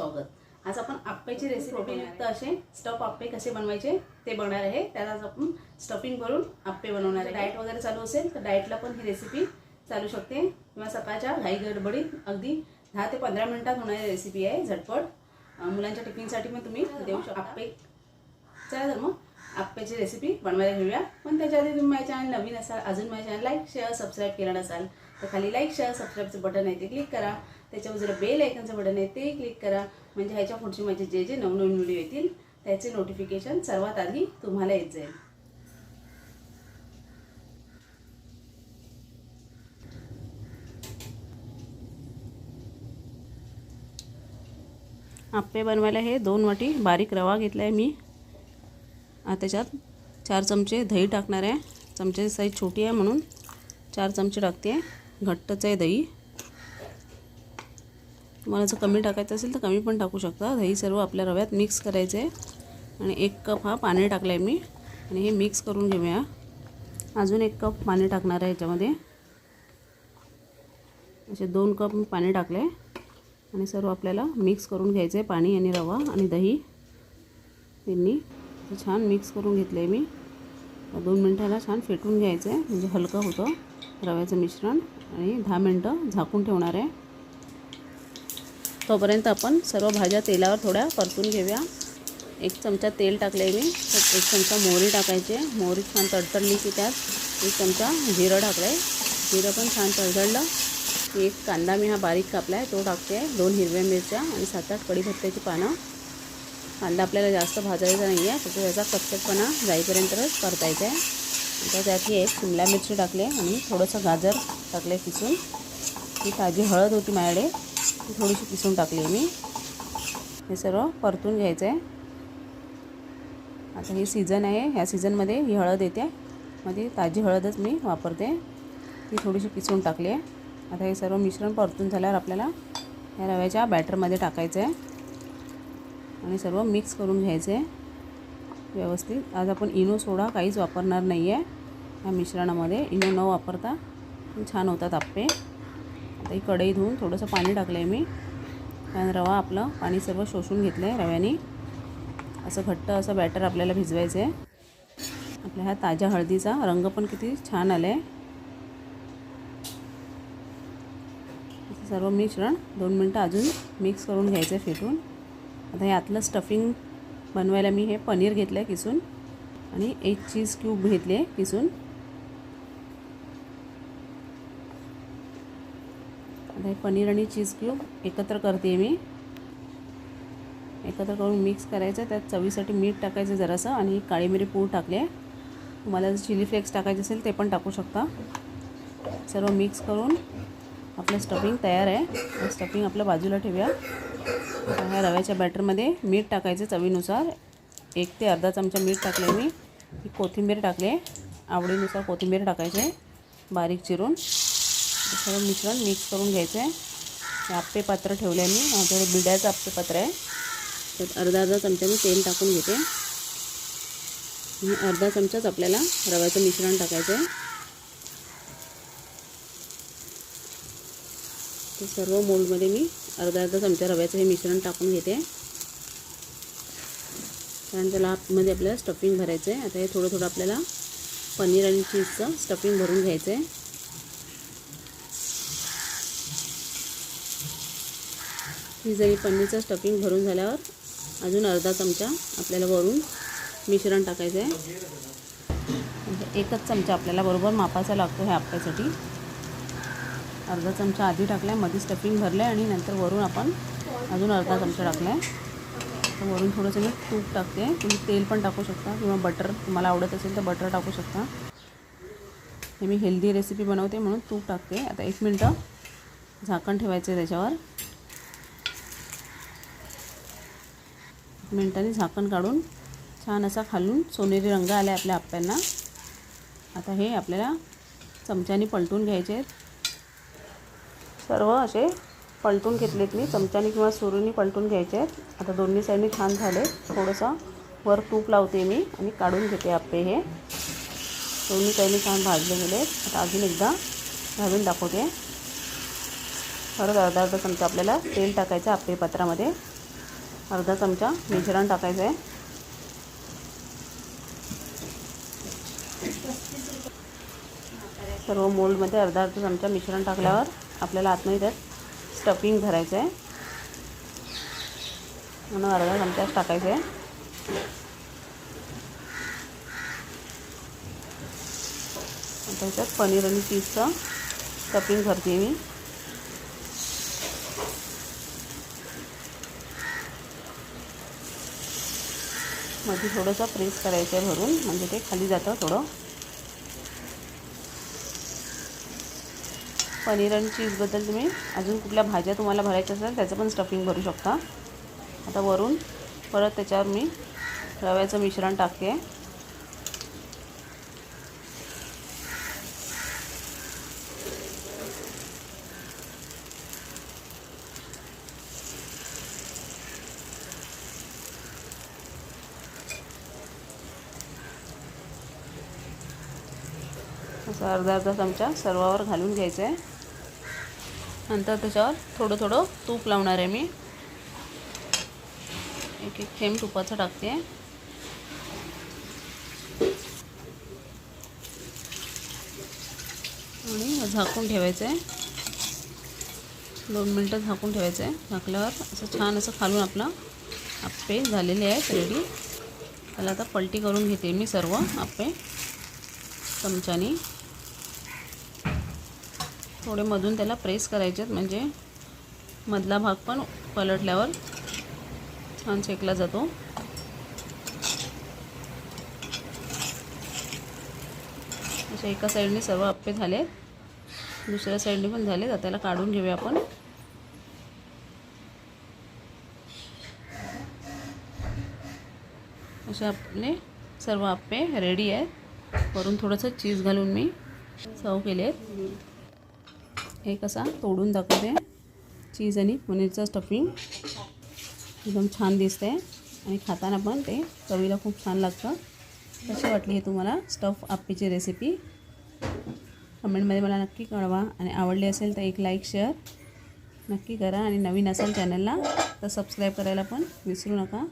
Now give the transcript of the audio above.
स्वागत. आज आपण आप्पेची रेसिपी प्रोटीनयुक्त असे स्टफ आप्पे कसे बनवायचे ते बघणार आहे. त्यात आज आपण स्टफिंग करून आप्पे बनवणार आहे. डाएट वगैरे चालू असेल तर डाएटला पण ही रेसिपी चालू शकते. किंवा सकाळच्या घाई गडबडीत अगदी दहा ते पंधरा मिनिटात होणारी रेसिपी आहे झटपट. मुलांच्या टिफिनसाठी पण तुम्ही देऊ शकता. आप्पे. चला तर मग आप्प्याची रेसिपी बनवायला घेऊया. पण त्याच्या आधी तुम्ही माझ्या चॅनल नवीन असाल अजून माझ्या चॅनल लाईक शेअर सबस्क्राईब केलं नसाल तर खाली लाईक शेअर सबस्क्राईबचं बटन आहे ते क्लिक करा. त्याच्यावर जरा बेल ऐकनचं बटन आहे ते क्लिक करा. म्हणजे ह्याच्या पुढचे माझे जे जे नवनवीन व्हिडिओ येतील त्याचे नोटिफिकेशन सर्वात आधी तुम्हाला येत जाईल. आप्पे बनवायला हे दोन वाटी बारीक रवा घेतला आहे मी त्याच्यात चार चमचे दही टाकणार आहे. चमच्याची साईज छोटी आहे म्हणून चार चमचे टाकते. घट्टच आहे दही. तुम्हाला जर कमी टाकायचं असेल तर कमी पण टाकू शकता. दही सर्व आपल्या रव्यात मिक्स करायचं आहे आणि एक कप हा पाणी टाकला आहे मी. आणि हे मिक्स करून घेऊया. अजून एक कप पाणी टाकणार आहे याच्यामध्ये. असे दोन कप मी पाणी टाकले आणि सर्व आपल्याला मिक्स करून घ्यायचं आहे पाणी आणि रवा आणि दही. त्यांनी छान मिक्स करून घेतलं आहे मी दोन मिनटाला छान फेटून घ्यायचं आहे म्हणजे हलकं होतं रव्याचं मिश्रण. आणि दहा मिनटं झाकून ठेवणार आहे. तोपर्यंत आपण सर्व भाज्या तेलावर थोड्या परतून घेऊया. एक चमचा तेल टाकलं आहे मी. तर एक चमचा मोहरी टाकायची मोहरी छान तडतडली की त्यात एक चमचा जिरं टाकलं आहे जिरं पण छान तडतडलं की एक कांदा मी हा बारीक कापला आहे तो टाकते. आहे दोन हिरव्या मिरच्या आणि सात आठ कढीपत्त्याची पानं. कांदा आपल्याला जास्त भाजायचा नाही आहे फक्त त्याचा कच्चटपणा जाईपर्यंतच परतायचा आहे. आता त्यात ही एक शिमला मिरची टाकली आहे आणि थोडंसं गाजर टाकलं आहे किसून. ही ताजी हळद होती माझ्याकडे. थोडीशी किसून टाकली आहे मी. हे सर्व परतून घ्यायचं आहे. आता ही सीझन आहे. ह्या सीझनमध्ये ही हळद येते. मध्ये ताजी हळदच मी वापरते. ती थोडीशी किसून टाकली आहे. आता हे सर्व मिश्रण परतून झाल्यावर आपल्याला ह्या रव्याच्या बॅटरमध्ये टाकायचं आहे. आणि सर्व मिक्स करून घ्यायचं आहे. व्यवस्थित. आज आपण इनो सोडा काहीच वापरणार नाही आहे ह्या मिश्रणामध्ये इनो न वापरता छान होतात आप्पे. आता ही कढई धुवून थोडंसं पाणी टाकलं आहे मी. कारण रवा आपलं पाणी सर्व शोषून घेतलं आहे रव्याने. असं घट्ट असं बॅटर आपल्याला भिजवायचं आहे आपल्या ह्या ताज्या हळदीचा रंग पण किती छान आला आहे सर्व मिश्रण दोन मिनटं अजून मिक्स करून घ्यायचं आहे फेटून. आता हे आतलं स्टफिंग बनवायला मी हे पनीर घेतलं आहे किसून आणि एक चीज क्यूब घेतले किसून. हे पनीर आणि चीज क्यूब एकत्र करते मी. एकत्र करून मिक्स करायचं त्यात चवीसाठी मीठ टाकायचं जरासं आणि काळी मिरी पूड टाकले तुम्हाला जर चिली फ्लेक्स टाकायचे असेल ते पण टाकू शकता. सर्व मिक्स करून आपलं स्टफिंग तयार आहे. स्टफिंग आपल्या बाजूला ठेवूया. ह्या रव्याच्या बॅटरमध्ये मीठ टाकायचं चवीनुसार. एक ते अर्धा चमचा मीठ टाकले मी. कोथिंबीर टाकले आवडीनुसार कोथिंबीर टाकायचे बारीक चिरून. सर्व मिश्रण मिक्स करून घ्यायचं आहे हे पात्र ठेवले मी. माझ्याकडे बिड्याचं आप्पे पात्र आहे. त्यात अर्धा अर्धा चमचा मी तेल टाकून घेते. आणि अर्धा चमचाच आपल्याला रव्याचं मिश्रण टाकायचं आहे ते सर्व मोल्डमध्ये मी अर्धा अर्धा चमचा रव्याचं हे मिश्रण टाकून घेते. कारण त्याला आतमध्ये आपल्याला स्टफिंग भरायचं आहे आता हे थोडं थोडं आपल्याला पनीर आणि चीजचं स्टफिंग भरून घ्यायचं आहे चीज जरी पनीरचं स्टफिंग भरून झाल्यावर अजून अर्धा चमचा आपल्याला वरून मिश्रण टाकायचं आहे म्हणजे एकच चमचा आपल्याला बरोबर मापाचा लागतो ह्या आप्यासाठी अर्धा चमचा आधी टाकला आहे मध्ये स्टफिंग भरलं आहे आणि नंतर वरून आपण अजून अर्धा चमचा टाकला आहे वरून थोडंसं मी तूप टाकते. तुम्ही तेल पण टाकू शकता किंवा बटर तुम्हाला आवडत असेल तर बटर टाकू शकता. हे मी हेल्दी रेसिपी बनवते म्हणून तूप टाकते. आता एक मिनटं झाकण ठेवायचं आहे त्याच्यावर. मिनटांनी झाकण काढून छान असा खालून सोनेरी रंग आला आहे आपल्या आप्प्यांना आता हे आपल्याला चमच्याने पलटून घ्यायचे आहेत. सर्व असे पलटून घेतलेत मी. चमच्याने किंवा सुरूनी पलटून घ्यायचे आहेत. आता दोन्ही साईडने छान झाले. थोडंसं वर तूप लावते मी आणि काढून घेते आप्पे हे. दोन्ही साईडने छान भाजले गेले आता अजून एकदा घालून दाखवते. परत अर्धा अर्धा चमचा आपल्याला तेल टाकायचं आप्पे पात्रामध्ये. अर्धा चमचा मिश्रण टाकायचं आहे. सर्व मोल्डमध्ये अर्धा अर्धा चमचा मिश्रण टाकल्यावर आपल्याला आतमध्ये त्यात स्टफिंग भरायचं आहे. म्हणून अर्धा चमचाच टाकायचं आहे. आता त्याच्यात पनीर आणि चीजचं स्टफिंग भरते मी. मध्ये थोडंसं प्रेस करायचं आहे भरून म्हणजे ते खाली जातं थोडं. पनीर आणि चीजबद्दल तुम्ही अजून कुठल्या भाज्या तुम्हाला भरायच्या असेल त्याचं पण स्टफिंग भरू शकता. आता वरून परत त्याच्यावर मी रव्याचं मिश्रण टाकते. असं अर्धा अर्धा चमचा सर्वावर घालून घ्यायचं आहे. नंतर त्याच्यावर थोडं थोडं तूप लावणार आहे मी. एक एक थेंब तुपाचं टाकते. आणि झाकून ठेवायचं आहे. दोन मिनटं झाकून ठेवायचं आहे. झाकल्यावर असं छान असं खालून आपलं आप्पे झालेले आहेत रेडी त्याला आता पलटी करून घेते मी सर्व आप्पे. चमच्याने. थोडे मधून त्याला प्रेस करायचे आहेत म्हणजे मधला भाग पण पलटल्यावर छान शेकला जातो. अशा एका साईडने सर्व आप्पे झाले दुसऱ्या साईडने पण झाले तर त्याला काढून घेऊया आपण. असे आपले सर्व आप्पे रेडी आहेत. वरून थोडंसं चीज घालून मी सर्व केले आहेत हे असा तोडून दाखवते. चीज आणि पनीरचं स्टफिंग एकदम छान दिसते आणि खाताना पण ते चवीला खूप छान लागतं. कशी वाटली हे तुम्हाला स्टफ आप्पीची रेसिपी कमेंटमध्ये मला नक्की कळवा. आणि आवडली असेल तर एक लाईक शेअर नक्की करा. आणि नवीन असेल चॅनलला तर सबस्क्राईब करायला पण विसरू नका.